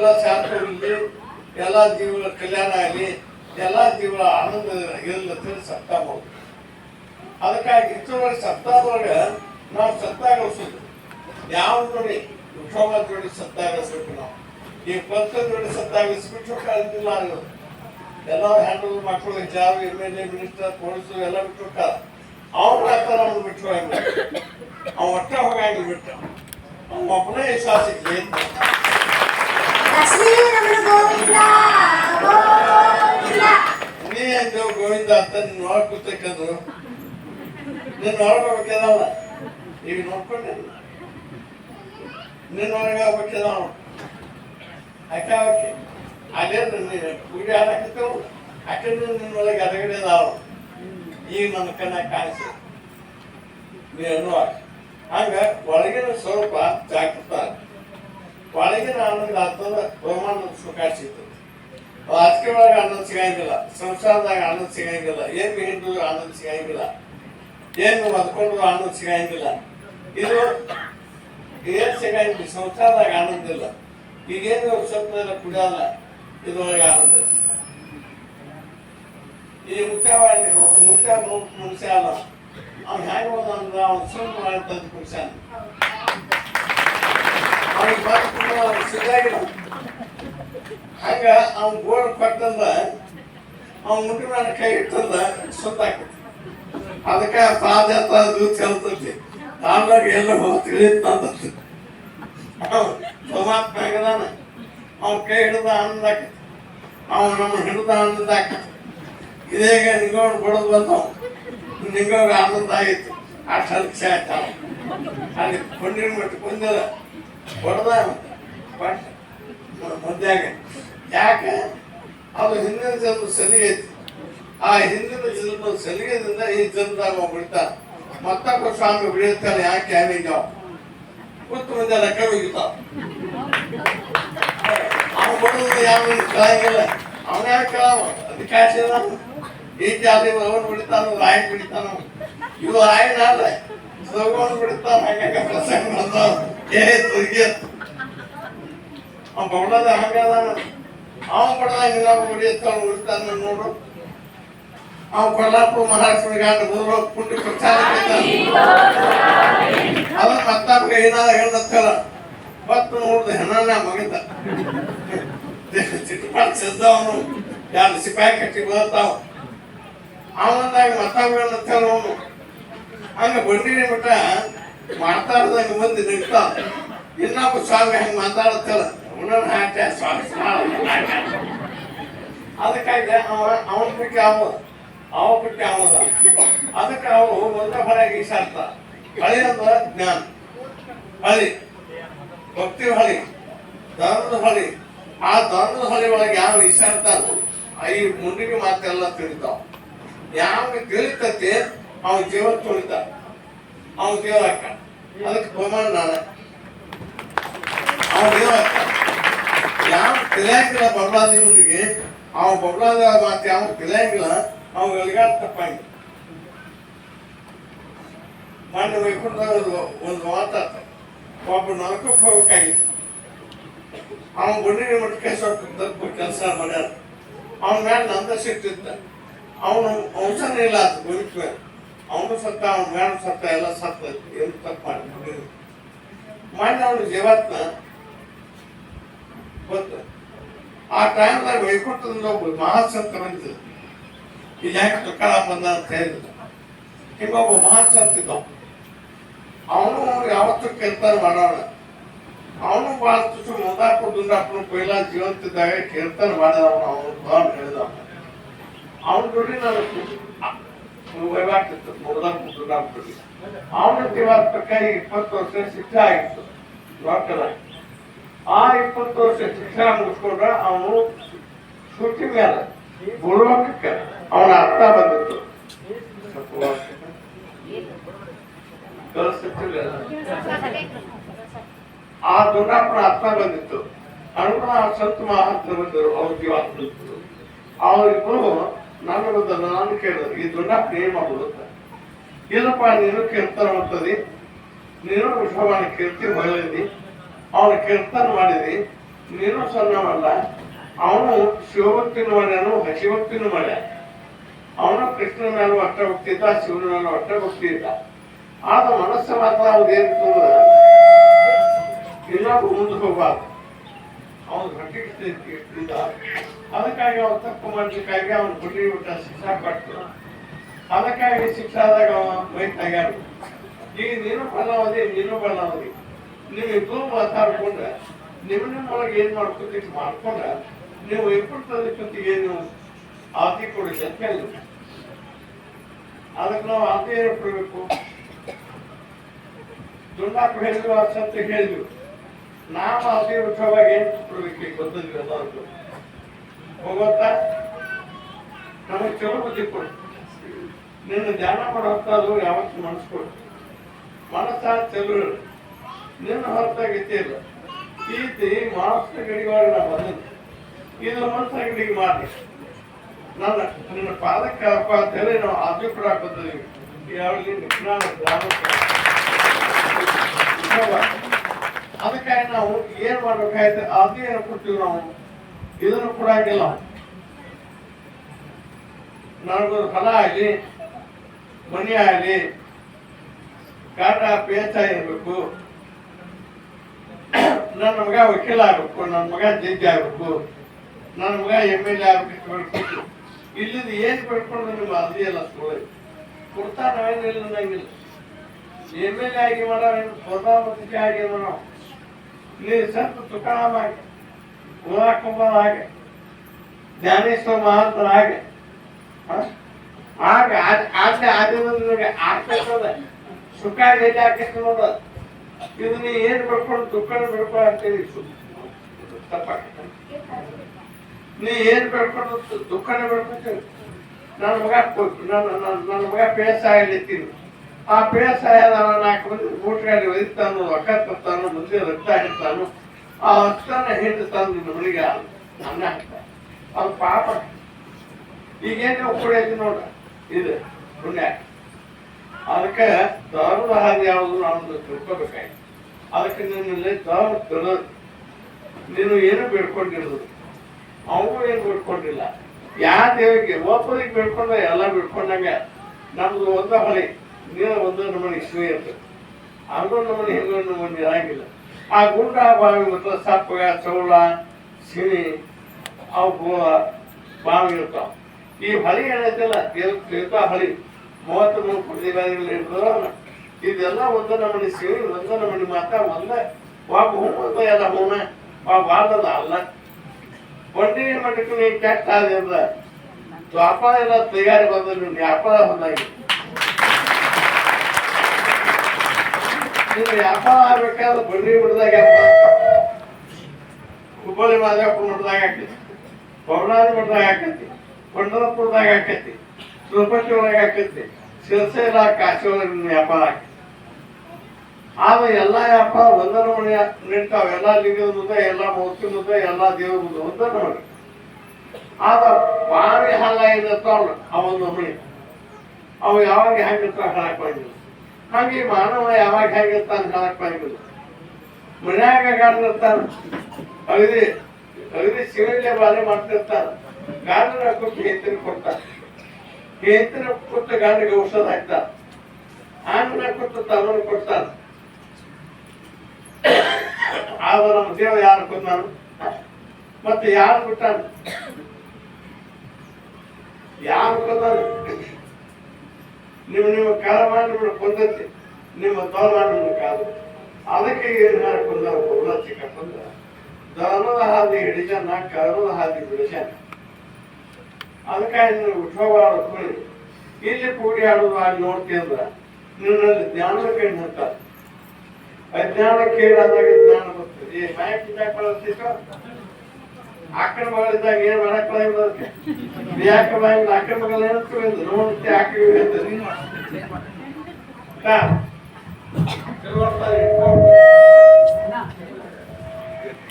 ಜೀವಗಳ ಶಾಂತ ಎಲ್ಲ ಜೀವಗಳ ಕಲ್ಯಾಣ ಆಗಲಿ, ಎಲ್ಲ ಜೀವಗಳ ಆನಂದ ಇರಲಿ ಅಂತೇಳಿ ಸಪ್ತಾಹ ಮಾಡೋದು ಅದಕ್ಕಾಗಿ ಇಷ್ಟರೊಳಗೆ ಸಪ್ತಾಹದೊಳಗೆ ನಾವು ಸತ್ತಾಗ ಗಳಿಸೋದು ಯಾವ ನೋಡಿ ವಿಕ್ಷೋಭ ಜೋಡಿ ಸತ್ತಾಗಿಸ್ಬೇಕು ನಾವು. ಈ ಪಂಚ ಜೋಡಿ ಸತ್ತಾಗಿಸ್ಬಿಟ್ಟು ಕಳೆದಿಲ್ಲ ಆಗಿರೋದು ಎಲ್ಲ ಹ್ಯಾಂಡಲ್ ಮಕ್ಕಳು job M L A minister ಪೊಲೀಸರು ಎಲ್ಲ ಬಿಟ್ಟು ಹೋಗ್ತಾರ ಅವ್ರು ಹಾಕ್ತಾರ ಅವ್ನು ಬಿಟ್ಟು ಹೋಗಂಗಿಲ್ಲ ಅವ ಒಟ್ಟ ಹೋಗಂಗಿಲ್ಲ ಬಿಟ್ಟು. ಅವ್ನ ಒಬ್ಬನೇ ವಿಶ್ವಾಸ ಇರ್ಲಿ ಅಂತ ಲಕ್ಷ್ಮೀ ರಮಣ ಗೋವಿಂದ ಗೋವಿಂದ ನೀ ಎಂದು ಗೋವಿಂದ ಅಂತ ನೀನು ನೋಡ್ ಕೂತಕ್ಕಂದ್ರು ನೀನು ನೋಡ್ಕೋಬೇಕದವ ಈಗ ನೋಡ್ಕೊಂಡಿಲ್ಲ. ನಿನ್ನ ಒಳಗೆ ಅವನು ಅಕ್ಕ ಓಕೆ ಅಲ್ಲೇ ನೀನು ಪೂಜೆ ಹಾಕಿರ್ತೇವ ನಿನ್ನ ನಿನ್ನೊಳಗೆ ಅದಗಡೆ ಅದಾವ ಈಗ ನನ್ನ ಕಣ್ಣ ಕಾಣಿಸಿ ನೀನು ಹಂಗ ಒಳಗಿನ ಸ್ವಲ್ಪ ಒಳಗಿನ ಅನ್ನೋದು ಆತಂದ್ರೆ ಬಹುಮಾನ ಸುಖ ಸಿಗ್ತದೆ ರಾಜಕೀಯ ಒಳಗೆ ಆನಂದ ಸಿಗಂಗಿಲ್ಲ ಸಂಸಾರದಾಗ ಆನಂದ ಸಿಗಂಗಿಲ್ಲ ಏನ್ ಹಿಂದೂ ಆನಂದ ಸಿಗಂಗಿಲ್ಲ ಏನು ಬದ್ಕೊಂಡು ಆನಂದ ಸಿಗಂಗಿಲ್ಲ ಇದು ಏನ್ ಸಿಗಂಗಿಲ್ಲ ಸಂಸಾರದಾಗ ಆನಂದ ಇಲ್ಲ ಈಗೇನು ಸ್ವಲ್ಪ ಕುಡಿಯಲ್ಲ. ಇದ್ರೊಳಗೆ ಆನಂದ. ಈ ಮುಖ್ಯವಾಗಿ ಮುಖ್ಯ ಅಲ್ಲ. ಅವ್ನು ಹೆಂಗ ಅಂದ್ರೆ ಅವ್ನು ಸುಮ್ಮನೆ ಮಾಡ್ತಂದು ಮನುಷ್ಯ ಅವ್ನಿಗೆ ಬಂದು ಸಿಗಾಗಿಲ್ಲ ಹಂಗ ಅವ್ನ ಗೋಡ್ ಕೊಟ್ಟಂದ, ಅವ್ನ ಮುಟ್ಟು ನನ್ನ ಕೈ ಇಟ್ಟಂದ ಸುತ್ತಾಕತಿ ಅದಕ್ಕೆ ಪಾದಯಾತ್ರ ಅದು ಕಲ್ತೈತಿ. ಆಮ್ಯಾಗ ಎಲ್ಲ ಹೋಗಿ ತಿಳಿಯುತ್ತಂತ ಪರಮಾತ್ಮ ಹೆಂಗದಾನ ಅವ್ನ. ಕೈ ಹಿಡಿದ ಆನಂದ ಆಕತಿ. ಅವ್ನು ನಮ್ಮ ಹಿಡಿದ ಆನಂದ ಆಕತಿ. ಇದೇಗ ನಿಂಗೋಡ್ ಬಡದ್ ಬಂದವ್. ನಿಂಗೋಗ ಆನಂದ ಆಗಿತ್ತು ಅಷ್ಟು ಹಲ್ಕ್ಷ ಆಯ್ತಾವ ಅಲ್ಲಿ ಕೊಂಡಿನ ಮಟ್ಟ ಕೊಂದಿಲ್ಲ ಹೊಡೆದ ಬಟ್ ಮಧ್ಯಾಗ ಯಾಕೆ? ಅದು ಹಿಂದಿನ ಜನ್ಮ ಸಲಿಗೆ ಆ ಹಿಂದಿನ ಜನ್ಮ ಸಲಿಗೆದಿಂದ ಈ ಜನ್ಮದಾಗ ಅವ ಬಿಡ್ತಾನ ಮತ್ತೊಬ್ಬ ಸ್ವಾಮಿ ಬಿಡಿರ್ತಾನೆ, ಯಾಕೆ ಯಾವಿಗೆ ಕುತ್ತು ಕೂತು ಮುಂದೆ ಲೆಕ್ಕ ಹೋಗಿತಾವ ಅವ್ನು ಬಡದು ಯಾವ ಕಳಂಗಿಲ್ಲ ಅವನ ಯಾಕೆ ಕೇಳವ ಈ ಜಾತಿ ಅವನು ಬಿಡ್ತಾನ, ರಾಯನ್ ಬಿಡ್ತಾನ. ಇವು ರಾಯನ ಅಲ್ಲ ತಗೊಂಡು ಬಿಡ್ತಾನ ಪ್ರಸಂಗ. ಏ, ತುರ್ಗಿ. ಅವ ಬಡದ ಹಂಗದ ಅವ ಬಡದಾಗ ನಾವು ನೋಡು ಅವ ಕೊಲ್ಲಾಪುರ ಮಹಾರಾಷ್ಟ್ರ ಗಾಂಡ ಮೂರು ಪುಟ್ಟಿ ಪ್ರಚಾರ ಅದ ಮತ್ತೊಬ್ಬ ಏನಾದ ಹೇಳ್ದತ್ತಲ್ಲ ಬತ್ತು ನೋಡ್ದು ಹೆಣ್ಣ ಚಿಟ್ಟಪಾಟ್ ಸಿದ್ದವನು ಎರಡು ಸಿಪಾಯಿ ಕಟ್ಟಿ ಬರ್ತಾವ. ಅವನಂದಾಗ ಮತ್ತೊಬ್ಬ ಹೇಳ್ದತ್ತಲ್ಲ ಅವನು. ಹಂಗ ಬಂಡಿನ ಮಟ್ಟ ಮಾತಾಡ್ದಂಗ ಮಂದಿ ನಿಂತ, ಇನ್ನೊಬ್ಬ ಸ್ವಾಮಿ ಹೆಂಗ್ ಮಾತಾಡತ್ತಲ್ಲ ಅವನ ಅದಕ್ಕಾಗಿ ಅವ, ಅವನ ಬಿಟ್ಟು ಅವ ಅವ ಬಿಟ್ಟು ಅವದ ಅದಕ್ಕೆ ಅವರು ಒಂದ ಹೊರಗೆ ಈಶಾರ್ಥ ಹಳಿ ಅಂದ್ರೆ ಜ್ಞಾನ. ಹಳಿ, ಭಕ್ತಿ ಹೊಳಿ, ಧರ್ಮದ ಹೊಳಿ. ಆ ಧರ್ಮದ ಹೊಳಿ ಒಳಗೆ ಯಾವ ಈಶಾರ್ಥ ಈ ಮುಂಡಿಗೆ ಮಾತೆಲ್ಲ ತಿಳಿತಾವ. ಯಾವ ತಿಳಿತತಿ ಅವ ಜೀವನ ತುಳಿತ ಅವ ಜೀವ ಅದಕ್ಕೆ ಬಹುಮಾನ ನಾನು. ಅವನು ಹಾಕ ಯಾವ ತಿಳಿಯಂಗಿಲ್ಲ ಬಬ್ಲಾದಿ ಹುಡುಗಿ ಅವ ಬಬ್ಲಾದ ಮಾತು ಯಾವ ತಿಳಿಯಂಗಿಲ್ಲ ಅವ ಎಲ್ಗಾಡ್ ತಪ್ಪಂಗ ಮೊನ್ನೆ ವೈಕುಂಠದಾಗ ಒಂದು ಮಾತಾಡ್ತ ಒಬ್ಬ ನರಕಕ್ಕೆ ಹೋಗ್ಬೇಕಾಗಿತ್ತು ಅವನ ಗುಂಡಿನ ಮಟ್ಟಕ್ಕೆ ಸ್ವಲ್ಪ ಕೆಲಸ ಮಾಡ್ಯಾರ. ಅವನ ಮೇಲೆ ನಂದ ಸಿಟ್ಟಿದ್ದ ಅವನು ಔಷಧ ಇಲ್ಲ ಗುರುತ್ ಮೇಲೆ ಅವನು ಸತ್ತ, ಅವನ ಮೇಡಮ್ ಸತ್ತ ಎಲ್ಲ ಸತ್ತ. ಏನು ತಪ್ಪು ಮಾಡಿ ಮೊನ್ನೆ ಅವನು ಜೀವಾತ್ಮ. ಗೊತ್ತು. ಆ ಟೈಮ್ದಾಗ ವೈಕುಂಠದಿಂದ ಒಬ್ಬ ಮಹಾಸಂತ ಬಂದಿದ್ದ ಇಲ್ಲಿ ಯಾಕೆ ತುಕಾರ ಬಂದ ಅಂತ ಹೇಳಿದ್ರು. ಈಗ ಒಬ್ಬ ಮಹಾಸಂತ ಇದ್ದ ಅವನು ಯಾವತ್ತೂ ಕೆಲ್ತಾರ ಮಾಡೋಣ ಅವನು ಭಾಳ ತುಸು ಮುಂದಾಕು ಅಪ್ಪನು ಪೈಲ ಜೀವಂತಿದ್ದಾಗ ಕೇಳ್ತಾನೆ ಮಾಡಿದ ಅವನು. ಭಾಳ ಹೇಳಿದ ಅವನ ಜೋಡಿ ನಾನು ವಹಿವಾಟಿತ್ತು ಮುಗ್ದಾಕು ದುಂಡಾಪುರಿ ಅವನ ಜೀವಾತ್ಮಕ ಇಪ್ಪತ್ತು ವರ್ಷ ಶಿಕ್ಷೆ ಆಗಿತ್ತು ರೊಕ್ಕದ ಆ ಇಪ್ಪತ್ತು ವರ್ಷ ಶಿಕ್ಷಣ ಮುಗಿಸ್ಕೊಂಡ್ರ ಅವನು ಸೂಚಿ ಮೇಲೆ ಭೂಲೋಕಕ್ಕೆ ಅವನ ಅರ್ಥ ಬಂದಿತ್ತು ಕಳಿಸ್ತಿರ್ಲಿಲ್ಲ ಆ ದುಂಡಾಪುರ ಅರ್ಥ ಬಂದಿತ್ತು ಅನುಗುಣ ಆ ಸಂತ ಮಹಾತ್ಮ ಬಂದರು ಅವ್ರ ಜೀವಾತ್ಮ ಅವರಿಬ್ಬರು ವಿರುದ್ಧ ನಾನು ಕೇಳಿದ್ರು ಇದನ್ನ ಪ್ರೇಮ ಬರುತ್ತೆ? ಏನಪ್ಪ, ನೀನು ಕೀರ್ತನ ಮಾಡ್ತದೆ ನೀನು ವಿಶ್ವವಾಣಿ ಕೀರ್ತಿ ಬಯಲಿದ್ದಿ ಅವನು ಕೀರ್ತನ ಮಾಡಿದಿ? ನೀನು ಸಣ್ಣವಲ್ಲ. ಅವನು ಶಿವಭಕ್ತಿನೂ ಮಾಡ್ಯಾನು ಹಸಿಭಕ್ತಿನೂ ಮಾಡ್ಯ ಅವನು ಕೃಷ್ಣನ ಮೇಲೆ ಭಕ್ತಿ ಇದ್ದ, ಶಿವನ ಮೇಲೆ ಭಕ್ತಿ ಇದ್ದ. ಆದ ಮನಸ್ಸು ಮಾತ್ರ ಅವ್ನು ಏನಿತ್ತು ಅಂದ್ರೆ ಇನ್ನೊಬ್ಬ ಮುಂದೆ ಹೋಗ್ಬಾರ್ದು. ಅವನು ಇಟ್ಟಿದ್ದ ಅದಕ್ಕಾಗಿ ಅವನು ತಪ್ಪು ಮಾಡಲಿಕ್ಕಾಗಿ ಅವನು ಗುಡಿ ಊಟ ಶಿಕ್ಷಾ ಕೊಟ್ಟು ಅದಕ್ಕಾಗಿ ಶಿಕ್ಷಾದಾಗ ಅವ ಬೈತಾಗ್ಯಾರ ಈಗ ನೀನು ಬಲ್ಲವದಿ ನೀನು ಬಲಾವಧಿ ನೀವು ಇಬ್ಬರು ಮಾತಾಡ್ಕೊಂಡ್ರೆ ನಿಮ್ಮ ನಿಮ್ಮೊಳಗೆ ಏನು ಮಾಡ್ಕೊತೀವಿ ಮಾಡ್ಕೊಂಡ್ರೆ, ನೀವು ಇಬ್ಬರು ಏನು ಆತಿ ಕೊಡಿ ಅಂತ ಹೇಳಿದ್ರು ಅದಕ್ಕೆ ನಾವು ಆತಿ ಏನು ಕೊಡಬೇಕು ದುಂಡಾಕು ಹೇಳಿದ್ರು, ಆ ಸತ್ಯ ಹೇಳಿದ್ರು. ನಾವು ಅತಿ ಉತ್ಸವಾಗ ಏನು ಕೊಡ್ಬೇಕು? ಬಂದಿದ್ವಿ ಎಲ್ಲರಿಗೂ ಹೋಗುತ್ತಾ? ನಮಗೆ ಚಲೋ ಬುದ್ಧಿ ಕೊಡು. ನಿನ್ನ ಧ್ಯಾನ ಮಾಡೋ ಹೊತ್ತಾದ್ರು ಯಾವತ್ತು ಮನಸ್ಸು ಕೊಡು ಮನಸ್ಸ ಚಲೋ ಇರು. ನಿನ್ನ ಹೊರತಾಗಿ ಇಲ್ಲ ಈತಿ ಮಾನಸ ಗಡಿಗಾರ ನಾ ಬಂದಿದ್ದೆ. ಇದು ಮನಸ್ಸ ಗಡಿಗೆ ಮಾಡಿ. ನನ್ನ, ನಿನ್ನ ಪಾದಕ್ಕೆ ಅಪ್ಪ ಅಂತೇಳಿ ನಾವು ಕೂಡ ಬಂದಿದ್ದೀವಿ. ಯಾವಲ್ಲಿ ನಾನು ಗ್ರಾಮಕ್ಕೆ. ಅದಕ್ಕಾಗಿ ನಾವು ಏನ್ ಮಾಡ್ಬೇಕಾಯ್ತು? ಏನು ಕೊಡ್ತೀವಿ ನಾವು? ಇದನ್ನು ಕೂಡ ಆಗಿಲ್ಲ ನನಗೊಂದು ಹೊಲ ಆಗಲಿ, ಮನೆ ಆಗಲಿ, ಕಾಟ, ಪೇಚ ಇರಬೇಕು. ನನ್ನ ಮಗ ವಕೀಲ ಆಗ್ಬೇಕು, ನನ್ನ ಮಗ ಜಡ್ಜಿ ಆಗ್ಬೇಕು, ನನ್ನ ಮಗ ಎಂ ಎಲ್ ಎ ಆಗ್ಬೇಕು ಇಲ್ಲಿಂದ ಏನ್ ಬೆಳ್ಕೊಂಡು ನಿಮ್ಮ ಅದೇ ಎಲ್ಲ ಸುಳ್ಳು ಕೊಡ್ತಾ ನಾವೇನಿಲ್ಲ ನಂಗಿಲ್ಲ ಎಂ ಎಲ್ ಎ ಆಗಿ ಮಾಡೋವೇನು ಪ್ರಧಾನಮಂತ್ರಿ ಆಗಿ ಮಾಡೋ ನೀ ಸಂತ ತುಕಾರಾಮ ಹಾಗೆ ಉದಾಕುಂಬರ ಹಾಗೆ, ಜ್ಞಾನೇಶ್ವರ ಮಹಾಂತರ ಹಾಗೆ? ಆಗ ಆಸೆ ಆದಿನಿಗೆ ಆಗ್ತದೆ ಸುಖ ಎಲ್ಲಿ ಹಾಕಿಸ್ತು ನೋಡ. ಇದು ನೀ ಏನ್ ಬಿಡ್ಕೊಂಡು ದುಃಖ ಬಿಡ್ಕೊಂಡು ಅಂತೇಳಿ ನೀ ಏನು ಬಿಡ್ಕೊಂಡು ದುಃಖನ ಬಿಡ್ಕೊಂತೀವಿ ನನ್ನ ಮಗ ನನ್ನ- ನನ್ನ ಮಗ ಪೇಸ ಆಗ್ಲಿತ್ತೀನಿ ಆ ಪೇಸ ನಾಲ್ಕು ಮಂದಿ ಊಟಗಾಡಿ ಒಯ್ತಾನು ರೊಕ್ಕ ತರ್ತಾನು ಮುಂದೆ ರಕ್ತ ಹಿಡ್ತಾನು ಆ ರಕ್ತನ ತಂದು ನಿನ್ನ ಹುಡುಗ ನನ್ನ ಅದು ಪಾಪ. ಈಗೇನು ಕುಡಿಯೋದು ನೋಡ. ಇದು ಪುಣ್ಯ. ಅದಕ್ಕೆ ಧರ್ಮದ ಹಾದಿ ಯಾವುದು ನಾವು ತಿಳ್ಕೋಬೇಕಾಯ್ತು. ಅದಕ್ಕೆ ನಿನ್ನಲ್ಲಿ ದಾರು ತಿಳೋದು ನೀನು ಏನು ಬೇಡ್ಕೊಂಡಿರೋದು? ಅವನು ಏನು ಬೇಡ್ಕೊಂಡಿಲ್ಲ. ಯಾ ದೇವಿಗೆ ಒಬ್ಬರಿಗೆ ಬೇಡ್ಕೊಂಡ ಎಲ್ಲ ಬಿಡ್ಕೊಂಡಂಗೆ. ನಮ್ದು ಒಂದ ಹೊಳಿ. ನೀನು ಒಂದು ನಮ್ಮನೆ ಇಶ್ವೇ ಅಂತ ಆದ್ರೂ ನಮ್ಮನೆ ಹಿಂಗೂ ನಮ್ಮನೆ ಇರಂಗಿಲ್ಲ ಆ ಗುಂಡ ಬಾವಿ ಮತ್ತು ಸಪ್ಪಗ ಚೌಳ, ಸಿರಿ ಅವು ಬಾವಿ ಇರ್ತಾವ. ಈ ಹಳಿ ಏನೈತಲ್ಲ ತೀರ್ಥ ಹಳಿ ಮೂವತ್ತು ಮೂರು ಪ್ರತಿಭಾಗಿಗಳು ಇರ್ತದಲ್ಲ, ಇದೆಲ್ಲ ಒಂದು ನಮ್ಮನೆ ಸಿರಿ, ಒಂದು ನಮ್ಮನೆ ಮಾತ್ರ ಒಂದ. ಒಬ್ಬ ಹೋಮ ಒಂದ ಎಲ್ಲ ಹೂನ ಬಾಳದ ಅಲ್ಲ. ಬಂಡಿ ಮಟ್ಟಕ್ಕೆ ನೀ ಕೆಟ್ಟ ಆದ್ರಿಂದ ವ್ಯಾಪಾರ ಎಲ್ಲ ತಯಾರಿ ಬಂದ್ರೆ ನೀನು ವ್ಯಾಪಾರ ಹೊಂದಾಗಿ ನೀನು ವ್ಯಾಪಾರ ಆಗ್ಬೇಕಾದ್ರೆ ಬಂಡಿ ಬಿಡ್ದಾಗ ಹುಬ್ಬಳ್ಳಿ ಮಾದೇವಪ್ಪ ಮಠದಾಗ ಆಕೈತಿ. ಪವನಾದಿ ಮಠದಾಗ ಆಕೈತಿ. ಪಂಡರಪುರದಾಗ ಆಕೈತಿ. ತಿರುಪತಿ ಒಳಗೆ ಆಕೈತಿ. ಶಿರಸೇಲ ಕಾಶಿ ಒಳಗೆ ವ್ಯಾಪಾರ ಆಕೈತಿ. ಆದ್ರೆ ಎಲ್ಲ ವ್ಯಾಪಾರ ಒಂದರ ಮನೆ ನಿಂತಾವ. ಎಲ್ಲ ಲಿಂಗದ ಮುಂದೆ ಎಲ್ಲ ಮೂರ್ತಿ ಮುಂದೆ ಎಲ್ಲ ದೇವ್ರ ಮುಂದೆ ಒಂದರ ಮನೆ. ಆದ ಬಾವಿ ಹಾಲ ಏನಿರ್ತಾವ ಅವೊಂದು ಮನೆ. ಅವು ಯಾವಾಗ ಹೆಂಗಿರ್ತಾವ ಹೇಳಕ್ ಹಾಗೆ ಮಾನವ ಯಾವಾಗ ಹೇಗಿರ್ತಾನೆ ಹೇಳಕ್ ಬಂದಿಲ್ಲ ಮನ್ಯಾಗ ಗಾಡಿರ್ತಾನ ಅಗದಿ ಅಗದಿ ಶಿವಲ್ಯ ಬಾಳೆ ಮಾಡ್ತಿರ್ತಾರ ಗಾಡಿನ ಕೊಟ್ಟು ಹೆಂತಿನ ಕೊಡ್ತಾರ ಹೆಂತಿನ ಕೊಟ್ಟು. ಗಾಡಿಗೆ ಔಷಧ ಹಾಕ್ತಾರ ಆಂಗ್ಲ ಕೊಟ್ಟು ತಮ್ಮನ ಕೊಡ್ತಾರ ಆಗ ದೇವ ಯಾರು ಕೊಂದಾನು ಮತ್ತೆ ಯಾರು ಬಿಟ್ಟಾನ? ಯಾರು ಕೊಂದಾನು ನಿಮ್ಮ ನಿಮ್ಮ ಕಾಲ ಮಾಡಿ ನಿಮ್ಮನ್ನ ಕೊಂದೈತಿ ನಿಮ್ಮ ತೋರ ಮಾಡಿ ನಿಮ್ಮನ್ನ ಕಾದು ಅದಕ್ಕೆ ಏನಾರು ಕೊಂದಾರ ಚಿಕ್ಕಪ್ಪಂದ್ರ. ದನದ ಹಾದಿ ಹಿಡಿಜನ ಕರದ ಹಾದಿ ಬಿಡಿಜನ ಅದಕ್ಕಾಗಿ ನೀವು ಉಠೋಬಾರ ಇಲ್ಲಿ ಕೂಡಿ ಆಡೋದು ಆಗಿ ನೋಡ್ತಿ ಅಂದ್ರ, ನಿನ್ನಲ್ಲಿ ಜ್ಞಾನದ ಕಣ್ಣು ಅಂತ ಅಜ್ಞಾನ ಕೇಳಾದಾಗ ಜ್ಞಾನ ಬರ್ತದೆ? ಈ ಮಯಕ್ ಕಿತ್ತಾಕ್ ಬಳಸ್ತಿತ್ತು ಆಕಳ ಮಗಳಿದ್ದಾಗ ಏನ್ ಮಾಡಕ್ ಬರೋದಕ್ಕೆ ಯಾಕೆ ಬಾಯಿ ಆಕಳ ಮಗಳ ಏನಂತ ನೋಡುತ್ತೆ ಹೇಳ್ತಾರೆ ಕೆಲವರ್ತಾರೆ